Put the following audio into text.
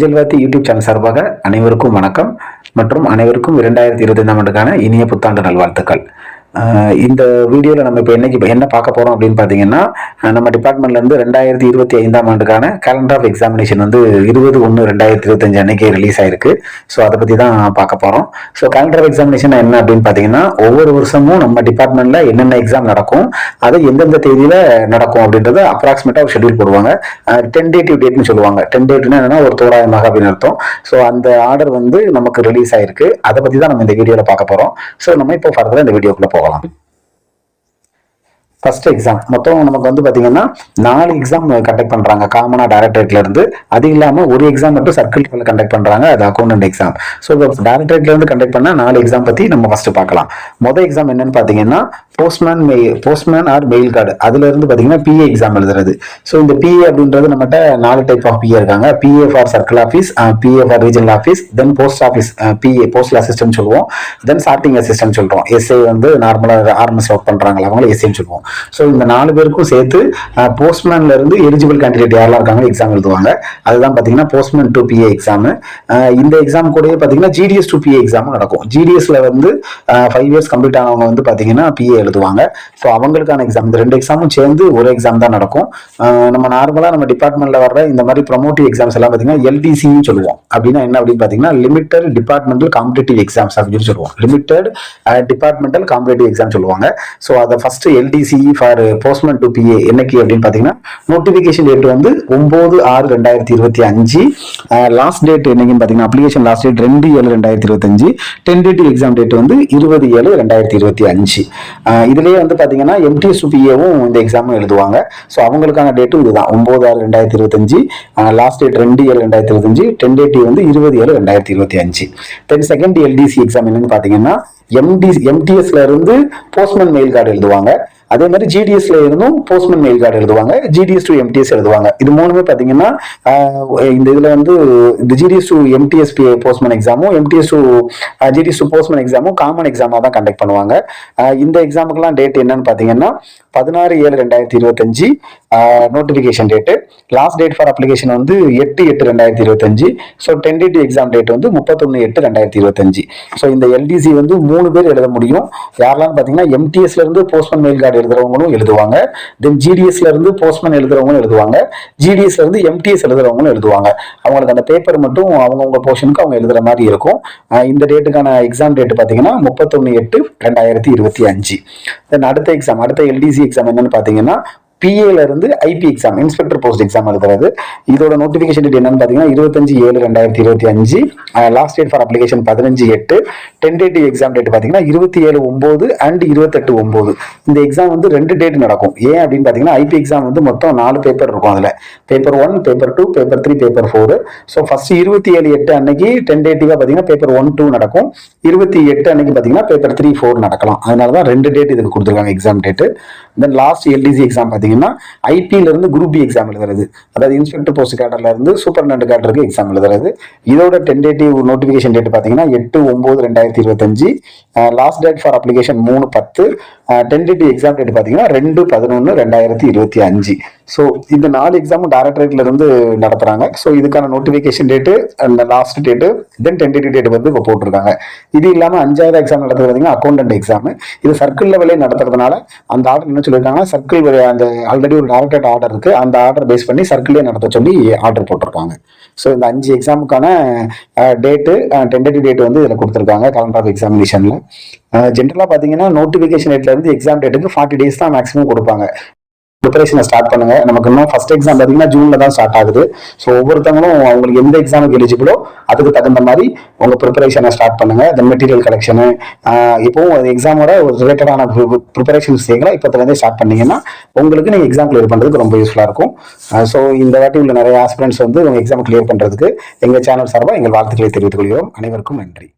அஞ்சல்வாத்தி YouTube channel சார்பாக அனைவருக்கும் வணக்கம் மற்றும் அனைவருக்கும் இரண்டாயிரத்தி இருபத்தைந்தாம் ஆண்டுக்கான இனிய புத்தாண்டு நல்வாழ்த்துக்கள். இந்த வீடியோவில் நம்ம இப்போ என்னைக்கு என்ன பார்க்க போகிறோம் அப்படின்னு பார்த்தீங்கன்னா நம்ம டிபார்ட்மெண்ட்லேருந்து ரெண்டாயிரத்தி இருபத்தி ஐந்தாம் ஆண்டுக்கான கேலண்டர் ஆஃப் எக்ஸாமினேஷன் வந்து இருபது ஒன்று ரெண்டாயிரத்தி இருபத்தஞ்சு அன்னைக்கு ரிலீஸ் ஆயிருக்கு. ஸோ அதை பற்றி தான் பார்க்க போகிறோம் ஸோ கேலண்டர் ஆஃப் எக்ஸாமினேஷன் என்ன அப்படின்னு பார்த்தீங்கன்னா ஒவ்வொரு வருஷமும் நம்ம டிபார்ட்மெண்ட்டில் என்னென்ன எக்ஸாம் நடக்கும் அது எந்தெந்த தேதியில் நடக்கும் அப்படின்றத அப்ராக்சிமேட்டாக ஒரு ஷெட்யூல் போடுவாங்க. டென்டேட்டிவ் டேட்னு சொல்லுவாங்க. டென்டேட்டிவ்னா என்னன்னா ஒரு தோராயமாக அப்படின்னு அர்த்தம். ஸோ அந்த ஆர்டர் வந்து நமக்கு ரிலீஸ் ஆயிருக்கு. அதை பற்றி தான் நம்ம இந்த வீடியோவில் பார்க்க போகிறோம் ஸோ நம்ம இப்போ ஃபர்தராக இந்த வீடியோக்குள்ளே போகலாம். ஃபர்ஸ்ட் எக்ஸாம் மொத்தம் நமக்கு வந்து பார்த்தீங்கன்னா நாலு எக்ஸாம் கண்டக்ட் பண்ணுறாங்க காமனாக டைரக்டரேட்ல இருந்து. அது இல்லாமல் ஒரு எக்ஸாம் மட்டும் சர்க்கிள் லெவலில் கண்டக்ட் பண்ணுறாங்க அது அக்கௌண்டன்ட் எக்ஸாம் ஸோ டைரக்டரேட்ல கண்டக்ட் பண்ண நாலு எக்ஸாம் பற்றி நம்ம ஃபஸ்ட்டு பார்க்கலாம். மொதல் எக்ஸாம் என்னன்னு பார்த்தீங்கன்னா போஸ்ட்மேன் மெய் போஸ்ட்மேன் ஆர் மெயில் கார்டு அதுல இருந்து பார்த்தீங்கன்னா பிஏ எக்ஸாம் எழுதுறது. ஸோ இந்த பிஏ அப்படின்றது நம்மகிட்ட நாலு டைப் ஆஃப் பிஏ இருக்காங்க. PA for circle office PA for regional office then post office PA postal assistant சொல்லுவோம். தென் சார்ட்டிங் அசிஸ்டன்ட் சொல்றோம். எஸ்ஐ வந்து நார்மலாக ஆர்மஸ் ஒர்க் பண்றாங்களா அவங்கள எஸ்ஐன்னு சொல்லுவோம். ஸோ இந்த நாலு பேருக்கும் சேர்த்து போஸ்ட்மேன்ல இருந்து எலிஜிபிள் கேண்டிடேட் யாரெல்லாம் இருக்காங்க எக்ஸாம் எழுதுவாங்க. அதுதான் பார்த்தீங்கன்னா போஸ்ட்மேன் டூ பிஏ எக்ஸாம் இந்த எக்ஸாம் கூட பார்த்தீங்கன்னா ஜிடிஎஸ் டூ பிஏ எக்ஸாமும் நடக்கும். ஜிடிஎஸ்ல வந்து ஃபைவ் இயர்ஸ் கம்ப்ளீட் ஆனவங்க வந்து பார்த்தீங்கன்னா பிஏ எழுதுவாங்க. ஸோ அவங்களுக்கான எக்ஸாம் இந்த ரெண்டு எக்ஸாமும் சேர்ந்து ஒரு எக்ஸாம் தான் நடக்கும். நம்ம நார்மலாக நம்ம டிபார்ட்மெண்ட்ல வர்ற இந்த மாதிரி ப்ரொமோட்டிவ் எக்ஸாம்ஸ் எல்லாம் பார்த்தீங்கன்னா எல்டிசின்னு சொல்லுவோம். அப்படின்னா என்ன அப்படின்னு பார்த்தீங்கன்னா லிமிட்டட் டிபார்ட்மெண்டல் காம்படிட்டிவ் எக்ஸாம்ஸ் அப்படின்னு சொல்லுவோம். லிமிட்டட் டிபார்ட்மெண்டல் காம்படிட்டிவ் எக்ஸாம் சொல்லுவாங்க. ஸோ அதை first LDC for postman to PA என்னைக்கு அப்படின்னு பார்த்தீங்கன்னா நோட்டிஃபிகேஷன் டேட் வந்து ஒம்பது ஆறு ரெண்டாயிரத்தி இருபத்தி அஞ்சு. லாஸ்ட் டேட் என்னைக்குன்னு பார்த்தீங்கன்னா அப்ளிகேஷன் லாஸ்ட் டேட் ரெண்டு ஏழு ரெண்டாயிரத்தி இருபத்தஞ்சு டென்டேட்டிவ் எக்ஸாம் டேட் வந்து இருபது ஏழு ரெண்டாயிரத்தி இருபத்தி அஞ்சு. இதுலேயே வந்து பார்த்தீங்கன்னா எம்டிஎஸ் பிஏவும் இந்த எக்ஸாமும் எழுதுவாங்க. ஸோ அவங்களுக்கான டேட்டும் இதுதான். ஒம்பது ஆறு ரெண்டாயிரத்தி இருபத்தஞ்சு லாஸ்ட் டேட் ரெண்டு ஏழு ரெண்டாயிரத்தி இருபத்தஞ்சு டென்டேட்டிவ் வந்து இருபது ஏழு ரெண்டாயிரத்தி இருபத்தி அஞ்சு. தென் செகண்ட் எல்டிசி எக்ஸாம் என்னன்னு பார்த்தீங்கன்னா எம்டி எம்டிஎஸ்ல இருந்து போஸ்ட்மேன் மெயில் கார்டு எழுதுவாங்க. அதே மாதிரி ஜிடிஎஸ்ல இருந்தும் போஸ்ட்மேன் மெயில் கார்டு எழுதுவாங்க. ஜிடிஎஸ் டு எம்டிஎஸ் எழுதுவாங்க. இது மூணுமே பாத்தீங்கன்னா இந்த இதுல வந்து இந்த GDS to MTS postman எக்ஸாமும் MTS to GDS to postman எக்ஸாமும் common எக்ஸாமா தான் கண்டக்ட் பண்ணுவாங்க. இந்த எக்ஸாமுக்கெல்லாம் டேட் என்னன்னு பாத்தீங்கன்னா பதினாறு ஏழு ரெண்டாயிரத்தி இருபத்தஞ்சு notification date last date for application வந்து எட்டு எட்டு ரெண்டாயிரத்தி இருபத்தஞ்சு. ஸோ டென்டேட்டிவ் எக்ஸாம் டேட் வந்து முப்பத்தொன்னு எட்டு ரெண்டாயிரத்தி இருபத்தஞ்சு. ஸோ இந்த எல்டிசி வந்து மூணு பேர் எழுத முடியும். யாரெல்லாம் பார்த்தீங்கன்னா எம்டிஎஸ்ல இருந்து போஸ்ட்மேன் மெயில் கார்டு எழுதுறவங்களும் எழுதுவாங்க. தென் ஜிடிஎஸ்ல இருந்து போஸ்ட்மேன் எழுதுறவங்களும் எழுதுவாங்க. ஜிடிஎஸ்ல இருந்து எம்டிஎஸ் எழுதுறவங்களும் எழுதுவாங்க. அவங்களுக்கு அந்த பேப்பர் மட்டும் அவங்கவுங்க போர்ஷனுக்கு அவங்க எழுதுற மாதிரி இருக்கும். இந்த டேட்டுக்கான எக்ஸாம் டேட் பார்த்தீங்கன்னா முப்பத்தொன்னு எட்டு ரெண்டாயிரத்தி இருபத்தி அஞ்சு. தென் அடுத்த எக்ஸாம் அடுத்த எல்டிசி எக்ஸாம் என்னன்னு பார்த்தீங்கன்னா பிஏல இருந்து IP exam inspector post exam எழுதுறது. இதோட நோட்டிபிகேஷன் டேட் என்னன்னு பார்த்தீங்கன்னா இருபத்தஞ்சு ஏழு ரெண்டாயிரத்தி இருபத்தி அஞ்சு லாஸ்ட் டேட் ஃபார் அப்ளிகேஷன் பதினஞ்சு எட்டு டென்டேட்டிவ் எக்ஸாம் டேட் பார்த்தீங்கன்னா இருபத்தி ஏழு ஒன்பது அண்ட் இருபத்தெட்டு ஒன்பது இந்த எக்ஸாம் வந்து ரெண்டு டேட் நடக்கும். ஏன் அப்படின்னு பார்த்தீங்கன்னா ஐபி எக்ஸாம் வந்து மொத்தம் நாலு பேப்பர் இருக்கும் அதில். Paper one paper two paper three paper four so first இருபத்தி ஏழு எட்டு அன்னைக்கு டென்டேட்டிவாக பார்த்தீங்கன்னா பேப்பர் ஒன் டூ நடக்கும். இருபத்தி எட்டு அன்னைக்கு பார்த்தீங்கன்னா பேப்பர் த்ரீ ஃபோர் நடக்கலாம். அதனால தான் ரெண்டு டேட் இதுக்கு கொடுத்துருக்காங்க exam date then last LDC exam பார்த்தீங்கன்னா ஐபில இருந்து குரூப் பி எக்ஸாம் எழுதுறது. அதாவது இன்ஸ்பெக்டர் போஸ்ட் கேடர்ல இருந்து சூப்பர்டென்ட் கேடருக்கு எக்ஸாம் எழுதுறது. இதோட டென்டேட்டிவ் நோட்டிஃபிகேஷன் டேட் பார்த்தீங்கன்னா எட்டு ஒன்பது ரெண்டாயிரத்தி இருபத்தஞ்சு. லாஸ்ட் டேட் ஃபார் அப்ளிகேஷன் மூணு பத்து. டென்டேட்டிவ் எக்ஸாம் டேட் பார்த்தீங்கன்னா ரெண்டு பதினொன்று ரெண்டாயிரத்தி இருபத்தி அஞ்சு. ஸோ இந்த நாலு எக்ஸாமும் டைரக்டரேட்ல இருந்து நடத்துறாங்க. ஸோ இதுக்கான நோட்டிஃபிகேஷன் டேட்டு அந்த last date then tentative date வந்து இப்போ போட்டிருக்காங்க. இது இல்லாமல் அஞ்சாவது எக்ஸாம் நடத்துறது பார்த்தீங்கன்னா அக்கௌண்டன்ட் எக்ஸாம் இது சர்க்கிள் லெவலே நடத்துறதுனால அந்த ஆர்டர் என்ன சொல்லியிருக்காங்கன்னா சர்க்கிள் அந்த ஆல்ரெடி ஒரு டைரக்டரேட் ஆர்டர் இருக்கு. அந்த ஆர்டர் பேஸ் பண்ணி சர்க்கிளே நடத்த சொல்லி ஆர்டர் போட்டிருக்காங்க. ஸோ இந்த அஞ்சு எக்ஸாமுக்கான டேட்டு டென்டேட்டிவ் டேட் வந்து இதில் கொடுத்துருக்காங்க கலண்டர் ஆஃப் எக்ஸாமினேஷனில் ஜென்ரலாக பார்த்தீங்கன்னா நோட்டிஃபிகேஷன் டேட்ல இருந்து எக்ஸாம் டேட்டுக்கு ஃபார்ட்டி டேஸ் தான் மேக்ஸிமம் கொடுப்பாங்க. ப்ரிப்பரேஷனை ஸ்டார்ட் பண்ணுங்க. நமக்கு இன்னும் ஃபர்ஸ்ட் எக்ஸாம் பார்த்தீங்கன்னா ஜூன்ல தான் ஸ்டார்ட் ஆகுது. ஸோ ஒவ்வொருத்தவங்களும் அவங்களுக்கு எந்த எக்ஸாமுக்கு எலிஜிபிளோ அதுக்கு தகுந்த மாதிரி உங்க ப்ரிப்பரேஷனை ஸ்டார்ட் பண்ணுங்க. தென் மெட்டீரியல் கலெக்ஷனு இப்போவும் எக்ஸாமோட ஒரு ரிலேட்டடான ப்ரிப்பரேஷன் விஷயங்களை இப்போத்துலேருந்தே ஸ்டார்ட் பண்ணீங்கன்னா உங்களுக்கு நீங்கள் எக்ஸாம் கிளியர் பண்ணுறதுக்கு ரொம்ப யூஸ்ஃபுல்லாக இருக்கும். ஸோ இந்த வாட்டி உள்ள நிறைய ஆஸ்பிரண்ட்ஸ் வந்து உங்கள் எக்ஸாம் கிளியர் பண்ணுறதுக்கு எங்கள் சேனல் சார்பாக எங்கள் வாழ்த்துக்களை தெரிவித்துக் கொள்கிறோம். அனைவருக்கும் நன்றி.